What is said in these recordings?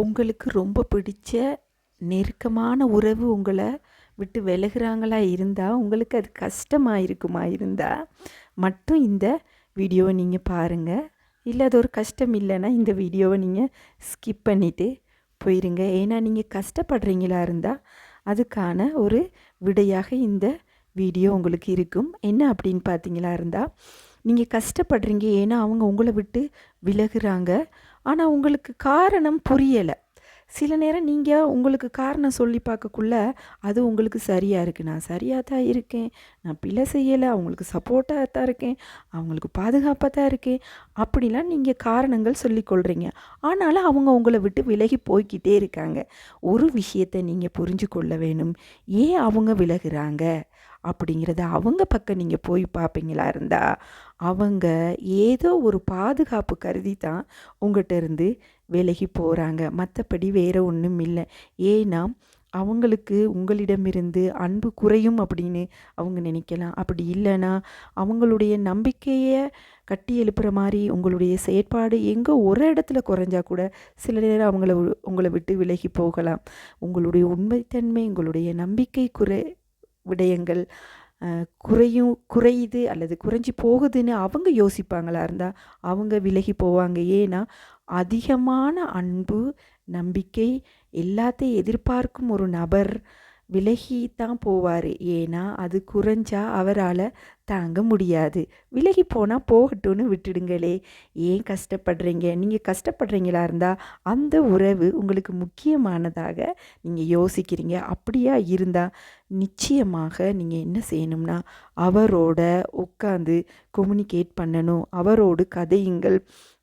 உங்களுக்கு ரொம்ப பிடிச்ச நெருக்கமான உறவு உங்களை விட்டு விலகுறாங்களா இருந்தால் உங்களுக்கு அது கஷ்டமாக இருக்குமா இருந்தால் மட்டும் இந்த வீடியோவை நீங்கள் பாருங்கள் இல்லை அது ஒரு கஷ்டம் இல்லைன்னா இந்த வீடியோவை நீங்கள் ஸ்கிப் பண்ணிவிட்டு போயிருங்க. ஏன்னா நீங்கள் கஷ்டப்படுறீங்களா இருந்தால் அதுக்கான ஒரு விடையாக இந்த வீடியோ உங்களுக்கு இருக்கும். என்ன அப்படின்னு பார்த்தீங்களா இருந்தால் நீங்கள் கஷ்டப்படுறீங்க. ஏன்னா அவங்க உங்களை விட்டு விலகுறாங்க. ஆனால் உங்களுக்கு காரணம் புரியலை. சில நேரம் நீங்கள் உங்களுக்கு காரணம் சொல்லி பார்க்கக்குள்ள அது உங்களுக்கு சரியாக இருக்குது நான் சரியாக தான் இருக்கேன். நான் பிழை செய்யலை. அவங்களுக்கு சப்போர்ட்டாக தான் இருக்கேன். அவங்களுக்கு பாதுகாப்பாக தான் இருக்கேன். அப்படிலாம் நீங்கள் காரணங்கள் சொல்லிக்கொள்கிறீங்க ஆனாலும் அவங்க உங்களை விட்டு விலகி போய்க்கிட்டே இருக்காங்க. ஒரு விஷயத்தை நீங்கள் புரிஞ்சு கொள்ள வேணும் ஏன் அவங்க விலகுறாங்க? அப்படிங்கிறத அவங்க பக்கம் நீங்கள் போய் பார்ப்பீங்களா இருந்தால் அவங்க ஏதோ ஒரு பாதுகாப்பு கருதி தான் உங்கள்கிட்ட இருந்து விலகி போகிறாங்க மற்றபடி வேறு ஒன்றும் இல்லை. ஏன்னா அவங்களுக்கு உங்களிடமிருந்து அன்பு குறையும் அப்படின்னு அவங்க நினைக்கலாம். அப்படி இல்லைன்னா அவங்களுடைய நம்பிக்கையை கட்டி எழுப்புற மாதிரி உங்களுடைய செயற்பாடு எங்கே ஒரு இடத்துல குறைஞ்சா கூட சில நேரம் அவங்கள உங்களை விட்டு விலகி போகலாம். உங்களுடைய உண்மைத்தன்மை உங்களுடைய நம்பிக்கை குறை விடயங்கள் குறையும் குறையுது அல்லது குறைஞ்சி போகுதுன்னு அவங்க யோசிப்பாங்களா இருந்தால் அவங்க விலகி போவாங்க. ஏன்னா அதிகமான அன்பு நம்பிக்கை எல்லாத்தையும் எதிர்பார்க்கும் ஒரு நபர் விலகி தான் போவார். ஏன்னா அது குறைஞ்சா அவரால் தாங்க முடியாது. விலகி போனால் போகட்டும்னு விட்டுடுங்களே. ஏன் கஷ்டப்படுறீங்க? நீங்கள் கஷ்டப்படுறீங்களா இருந்தால் அந்த உறவு உங்களுக்கு முக்கியமானதாக நீங்கள் யோசிக்கிறீங்க. அப்படியா இருந்தால் நிச்சயமாக நீங்கள் என்ன செய்யணும்னா அவரோட உட்காந்து கொம்யூனிகேட் பண்ணணும். அவரோடு கதையுங்கள்.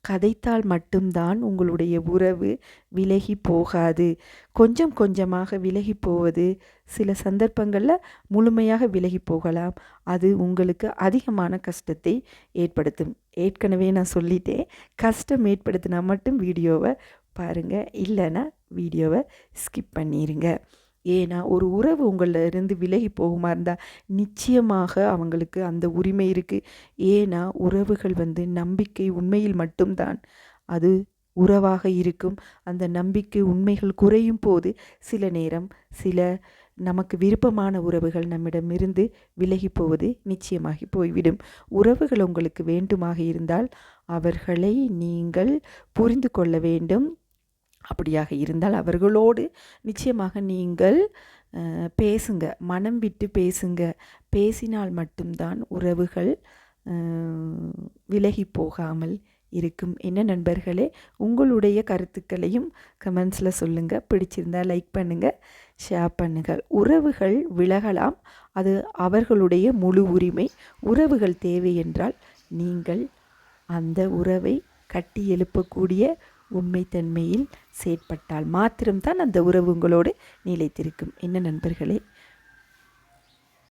கதைத்தால் மட்டும்தான் உங்களுடைய உறவு விலகி போகாது. கொஞ்சம் கொஞ்சமாக விலகி போவது சில சந்தர்ப்பங்களில் முழுமையாக விலகி போகலாம். அது உங்களுக்கு அதிகமான கஷ்டத்தை ஏற்படுத்தும். ஏற்கனவே நான் சொல்லிட்டேன். கஷ்டம் ஏற்படுத்தினா மட்டும் வீடியோவை பாருங்கள் இல்லைன்னா வீடியோவை ஸ்கிப் பண்ணிடுங்க ஏன்னா ஒரு உறவு உங்களில் இருந்து விலகி போகுமா இருந்தால் நிச்சயமாக அவங்களுக்கு அந்த உரிமை இருக்குது ஏன்னா உறவுகள் வந்து நம்பிக்கை உண்மையில் மட்டும்தான். அது உறவாக இருக்கும். அந்த நம்பிக்கை உண்மைகள் குறையும் போது சில நேரம் சில நமக்கு விருப்பமான உறவுகள் நம்மிடமிருந்து விலகி போவது நிச்சயமாகி போய்விடும். உறவுகள் உங்களுக்கு வேண்டுமாக இருந்தால் அவர்களை நீங்கள் புரிந்து கொள்ள வேண்டும். அப்படியாக இருந்தால் அவர்களோடு நிச்சயமாக நீங்கள் பேசுங்க. மனம் விட்டு பேசுங்க. பேசினால் மட்டும்தான் உறவுகள் விலகி போகாமல் இருக்கும். என்ன நண்பர்களே உங்களுடைய கருத்துக்களையும் கமெண்ட்ஸில் சொல்லுங்கள் பிடிச்சிருந்தால் லைக் பண்ணுங்கள் ஷேர் பண்ணுங்கள் உறவுகள் விலகலாம். அது அவர்களுடைய முழு உரிமை. உறவுகள் தேவை என்றால் நீங்கள் அந்த உறவை கட்டி எழுப்பக்கூடிய உண்மைத்தன்மையில் செயற்பட்டால் மாத்திரம்தான் அந்த உறவு உங்களோடு நிலைத்திருக்கும். என்ன நண்பர்களே